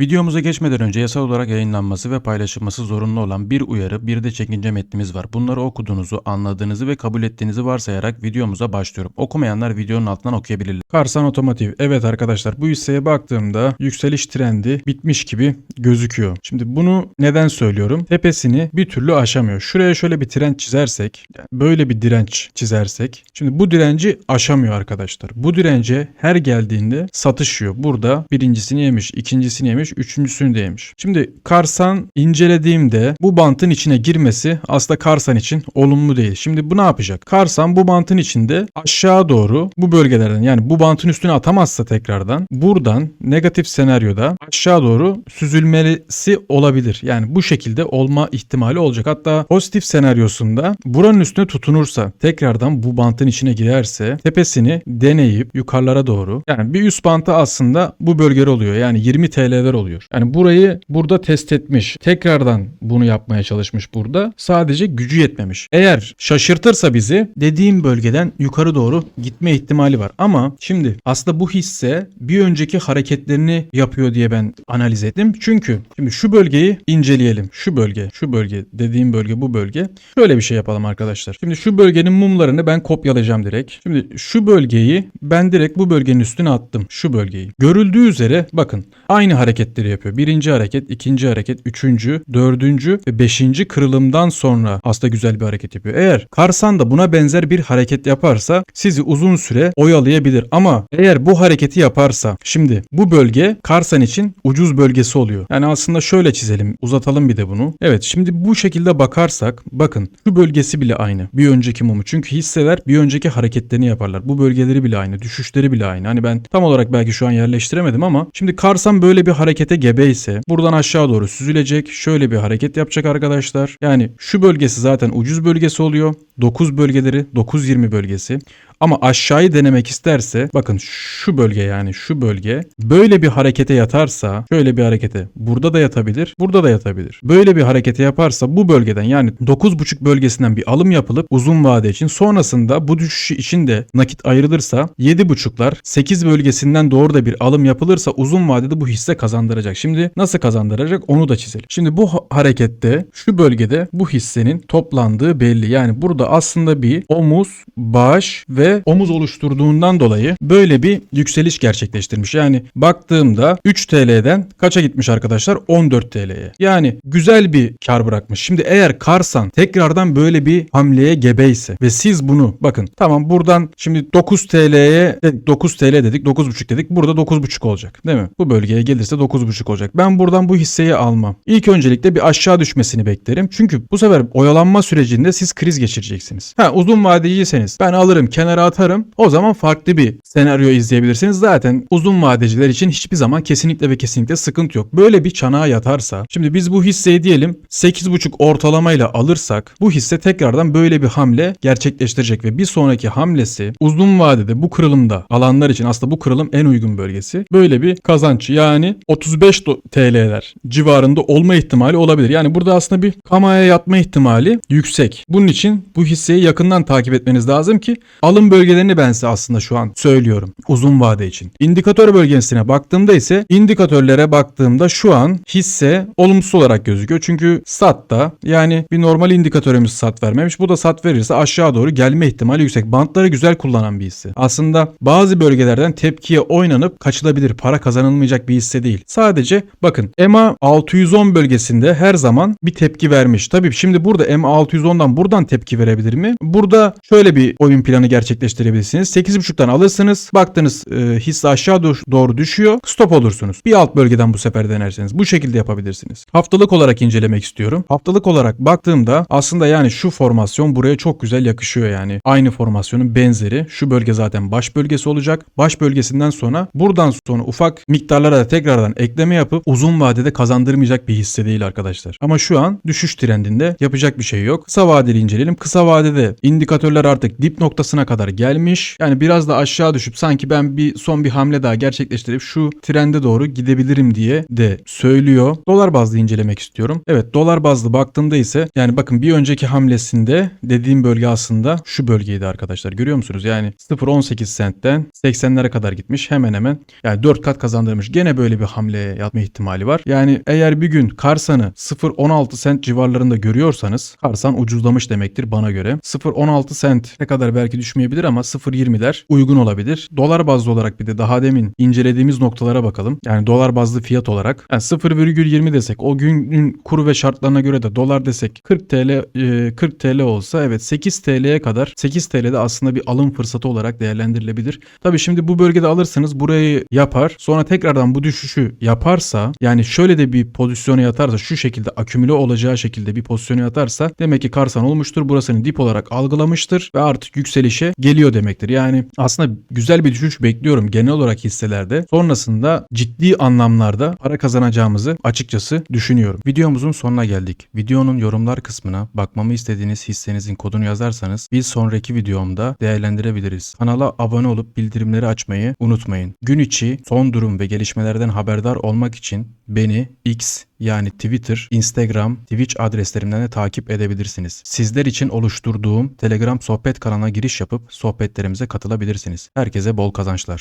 Videomuza geçmeden önce yasal olarak yayınlanması ve paylaşılması zorunlu olan bir uyarı bir de çekince metnimiz var. Bunları okuduğunuzu, anladığınızı ve kabul ettiğinizi varsayarak videomuza başlıyorum. Okumayanlar videonun altından okuyabilirler. Karsan Otomotiv. Evet arkadaşlar bu hisseye baktığımda yükseliş trendi bitmiş gibi gözüküyor. Şimdi bunu neden söylüyorum? Tepesini bir türlü aşamıyor. Şuraya şöyle bir trend çizersek, böyle bir direnç çizersek. Şimdi bu direnci aşamıyor arkadaşlar. Bu dirence her geldiğinde satışıyor. Burada birincisini yemiş, ikincisini yemiş, üçüncüsünü de yemiş. Şimdi Karsan incelediğimde bu bantın içine girmesi aslında Karsan için olumlu değil. Şimdi bu ne yapacak? Karsan bu bantın içinde aşağı doğru bu bölgelerden yani bu bantın üstüne atamazsa tekrardan buradan negatif senaryoda aşağı doğru süzülmesi olabilir. Yani bu şekilde olma ihtimali olacak. Hatta pozitif senaryosunda buranın üstüne tutunursa tekrardan bu bantın içine girerse tepesini deneyip yukarılara doğru yani bir üst bantı aslında bu bölgeler oluyor. Yani 20 TL'ler oluyor. Yani burayı burada test etmiş. Tekrardan bunu yapmaya çalışmış burada. Sadece gücü yetmemiş. Eğer şaşırtırsa bizi dediğim bölgeden yukarı doğru gitme ihtimali var. Ama şimdi aslında bu hisse bir önceki hareketlerini yapıyor diye ben analiz ettim. Çünkü şimdi şu bölgeyi inceleyelim. Şu bölge, şu bölge, dediğim bölge bu bölge. Şöyle bir şey yapalım arkadaşlar. Şimdi şu bölgenin mumlarını ben kopyalayacağım direkt. Şimdi şu bölgeyi ben direkt bu bölgenin üstüne attım. Şu bölgeyi. Görüldüğü üzere bakın aynı hareketleri yapıyor. Birinci hareket, ikinci hareket, üçüncü, dördüncü ve beşinci kırılımdan sonra aslında güzel bir hareket yapıyor. Eğer Karsan da buna benzer bir hareket yaparsa sizi uzun süre oyalayabilir. Ama eğer bu hareketi yaparsa şimdi bu bölge Karsan için ucuz bölgesi oluyor. Yani aslında şöyle çizelim, uzatalım bir de bunu. Evet şimdi bu şekilde bakarsak bakın şu bölgesi bile aynı. Bir önceki mumu. Çünkü hisseler bir önceki hareketlerini yaparlar. Bu bölgeleri bile aynı, düşüşleri bile aynı. Hani ben tam olarak belki şu an yerleştiremedim ama şimdi Karsan böyle bir harekete gebe ise buradan aşağı doğru süzülecek. Şöyle bir hareket yapacak arkadaşlar. Yani şu bölgesi zaten ucuz bölgesi oluyor. 9 bölgeleri 9-20 bölgesi. Ama aşağıyı denemek isterse bakın şu bölge yani şu bölge böyle bir harekete yatarsa şöyle bir harekete burada da yatabilir burada da yatabilir. Böyle bir harekete yaparsa bu bölgeden yani 9.5 bölgesinden bir alım yapılıp uzun vade için sonrasında bu düşüşü için de nakit ayrılırsa 7.5'lar 8 bölgesinden doğru da bir alım yapılırsa uzun vadede bu hisse kazandıracak. Şimdi nasıl kazandıracak onu da çizelim. Şimdi bu ha- harekette şu bölgede bu hissenin toplandığı belli. Yani burada aslında bir omuz, baş ve omuz oluşturduğundan dolayı böyle bir yükseliş gerçekleştirmiş. Yani baktığımda 3 TL'den kaça gitmiş arkadaşlar? 14 TL'ye. Yani güzel bir kar bırakmış. Şimdi eğer Karsan tekrardan böyle bir hamleye gebeyse ve siz bunu bakın tamam buradan şimdi 9 TL'ye dedik 9 TL dedik 9.5 dedik burada 9.5 olacak değil mi? Bu bölgeye gelirse 9.5 olacak. Ben buradan bu hisseyi almam. İlk öncelikle bir aşağı düşmesini beklerim. Çünkü bu sefer oyalanma sürecinde siz kriz geçireceksiniz. Ha uzun vadeciyseniz ben alırım kenara atarım. O zaman farklı bir senaryo izleyebilirsiniz. Zaten uzun vadeciler için hiçbir zaman kesinlikle ve kesinlikle sıkıntı yok. Böyle bir çanağa yatarsa şimdi biz bu hisseyi diyelim 8.5 ortalamayla alırsak bu hisse tekrardan böyle bir hamle gerçekleştirecek ve bir sonraki hamlesi uzun vadede bu kırılımda alanlar için aslında bu kırılım en uygun bölgesi. Böyle bir kazanç yani 35 do- TL'ler civarında olma ihtimali olabilir. Yani burada aslında bir kamaya yatma ihtimali yüksek. Bunun için bu hisseyi yakından takip etmeniz lazım ki alım bölgelerini ben size aslında şu an söylüyorum uzun vade için. İndikatör bölgesine baktığımda ise indikatörlere baktığımda şu an hisse olumsuz olarak gözüküyor. Çünkü SAT'ta yani bir normal indikatörümüz SAT vermemiş. Bu da SAT verirse aşağı doğru gelme ihtimali yüksek. Bantları güzel kullanan bir hisse. Aslında bazı bölgelerden tepkiye oynanıp kaçılabilir. Para kazanılmayacak bir hisse değil. Sadece bakın EMA 610 bölgesinde her zaman bir tepki vermiş. Tabii şimdi burada EMA 610'dan buradan tepki verebilir mi? Burada şöyle bir oyun planı gerçekleştirebilirsiniz. 8.5'tan alırsınız. Baktınız e, hisse aşağı doğ- doğru düşüyor. Stop olursunuz. Bir alt bölgeden bu sefer denerseniz. Bu şekilde yapabilirsiniz. Haftalık olarak incelemek istiyorum. Haftalık olarak baktığımda aslında yani şu formasyon buraya çok güzel yakışıyor yani. Aynı formasyonun benzeri. Şu bölge zaten baş bölgesi olacak. Baş bölgesinden sonra buradan sonra ufak miktarlara da tekrardan ekleme yapıp uzun vadede kazandırmayacak bir hisse değil arkadaşlar. Ama şu an düşüş trendinde yapacak bir şey yok. Kısa vadeli inceleyelim. Kısa vadede indikatörler artık dip noktasına kadar kadar gelmiş. Yani biraz da aşağı düşüp sanki ben bir son bir hamle daha gerçekleştirip şu trende doğru gidebilirim diye de söylüyor. Dolar bazlı incelemek istiyorum. Evet dolar bazlı baktığımda ise yani bakın bir önceki hamlesinde dediğim bölge aslında şu bölgeydi arkadaşlar. Görüyor musunuz? Yani 0.18 sentten 80'lere kadar gitmiş. Hemen hemen yani 4 kat kazandırmış. Gene böyle bir hamle yapma ihtimali var. Yani eğer bir gün Karsan'ı 0.16 sent civarlarında görüyorsanız Karsan ucuzlamış demektir bana göre. 0.16 sent ne kadar belki düşmeyebilir ama 0.20'ler uygun olabilir. Dolar bazlı olarak bir de daha demin incelediğimiz noktalara bakalım. Yani dolar bazlı fiyat olarak. Yani 0,20 desek o günün kuru ve şartlarına göre de dolar desek 40 TL e, 40 TL olsa evet 8 TL'ye kadar 8 TL'de aslında bir alım fırsatı olarak değerlendirilebilir. Tabii şimdi bu bölgede alırsanız burayı yapar. Sonra tekrardan bu düşüşü yaparsa yani şöyle de bir pozisyona yatarsa şu şekilde akümüle olacağı şekilde bir pozisyona yatarsa demek ki karsan olmuştur. Burasını dip olarak algılamıştır ve artık yükselişe geliyor demektir. Yani aslında güzel bir düşüş bekliyorum genel olarak hisselerde. Sonrasında ciddi anlamlarda para kazanacağımızı açıkçası düşünüyorum. Videomuzun sonuna geldik. Videonun yorumlar kısmına bakmamı istediğiniz hissenizin kodunu yazarsanız bir sonraki videomda değerlendirebiliriz. Kanala abone olup bildirimleri açmayı unutmayın. Gün içi son durum ve gelişmelerden haberdar olmak için beni X yani Twitter, Instagram, Twitch adreslerimden de takip edebilirsiniz. Sizler için oluşturduğum Telegram sohbet kanalına giriş yapıp sohbetlerimize katılabilirsiniz. Herkese bol kazançlar.